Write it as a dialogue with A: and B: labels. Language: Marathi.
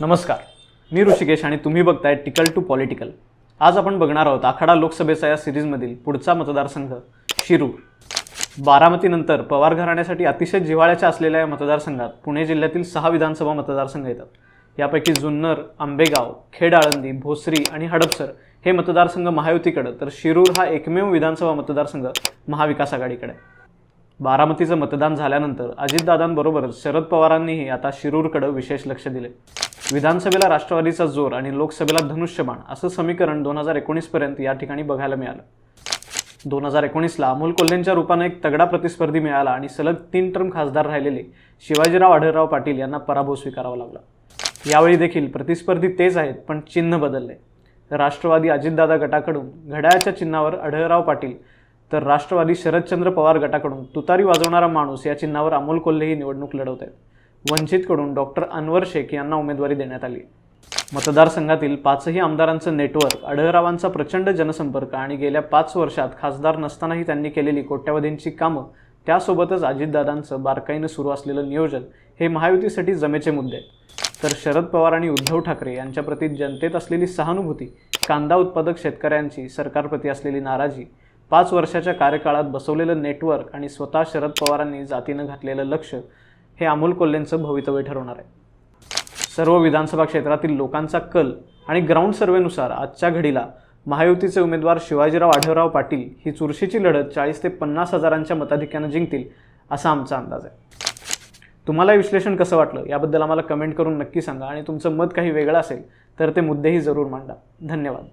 A: नमस्कार. मी ऋषिकेश आणि तुम्ही बघताय टिकल टू पॉलिटिकल. आज आपण बघणार आहोत आखाडा लोकसभेचा या सिरीजमधील पुढचा मतदारसंघ शिरूर. बारामतीनंतर पवार घराण्यासाठी अतिशय जिव्हाळ्याच्या असलेल्या या मतदारसंघात पुणे जिल्ह्यातील सहा विधानसभा मतदारसंघ येतात. यापैकी जुन्नर आंबेगाव खेड आळंदी भोसरी आणि हडपसर हे मतदारसंघ महायुतीकडं तर शिरूर हा एकमेव विधानसभा मतदारसंघ महाविकास आघाडीकडे. बारामतीचं मतदान झाल्यानंतर अजितदादांबरोबरच शरद पवारांनीही आता शिरूरकडं विशेष लक्ष दिले. विधानसभेला राष्ट्रवादीचा जोर आणि लोकसभेला धनुष्यबाण असं समीकरण दोन हजार एकोणीसपर्यंत या ठिकाणी बघायला मिळालं. दोन हजार एकोणीसला अमोल कोल्हेंच्या रूपानं एक तगडा प्रतिस्पर्धी मिळाला आणि सलग तीन टर्म खासदार राहिलेले शिवाजीराव आढळराव पाटील यांना पराभव स्वीकारावा लागला. यावेळी देखील प्रतिस्पर्धी तेच आहेत पण चिन्ह बदलले. राष्ट्रवादी अजितदादा गटाकडून घड्याळाच्या चिन्हावर आढळराव पाटील तर राष्ट्रवादी शरदचंद्र पवार गटाकडून तुतारी वाजवणारा माणूस या चिन्हावर अमोल कोल्हे ही निवडणूक लढवत आहेत वंचितकडून डॉक्टर अनवर शेख यांना उमेदवारी देण्यात आली. मतदारसंघातील पाचही आमदारांचं नेटवर्क आढळरावांचा प्रचंड जनसंपर्क आणि गेल्या पाच वर्षात खासदार नसतानाही त्यांनी केलेली कोट्यावधींची कामं त्यासोबतच अजितदादांचं बारकाईनं सुरू असलेलं नियोजन हे महायुतीसाठी जमेचे मुद्दे. आहेत तर शरद पवार आणि उद्धव ठाकरे यांच्याप्रती जनतेत असलेली सहानुभूती कांदा उत्पादक शेतकऱ्यांची सरकारप्रती असलेली नाराजी पाच वर्षाच्या कार्यकाळात बसवलेलं नेटवर्क आणि स्वतः शरद पवारांनी जातीनं घातलेलं लक्ष हे अमोल कोल्हेंचं भवितव्य ठरवणार आहे. सर्व विधानसभा क्षेत्रातील लोकांचा कल आणि ग्राउंड सर्वेनुसार आजच्या घडीला महायुतीचे उमेदवार शिवाजीराव आढळराव पाटील ही चुरशीची लढत चाळीस ते पन्नास हजारांच्या मताधिक्यानं जिंकतील असा आमचा अंदाज आहे. तुम्हाला विश्लेषण कसं वाटलं याबद्दल आम्हाला कमेंट करून नक्की सांगा आणि तुमचं मत काही वेगळं असेल तर ते मुद्देही जरूर मांडा. धन्यवाद.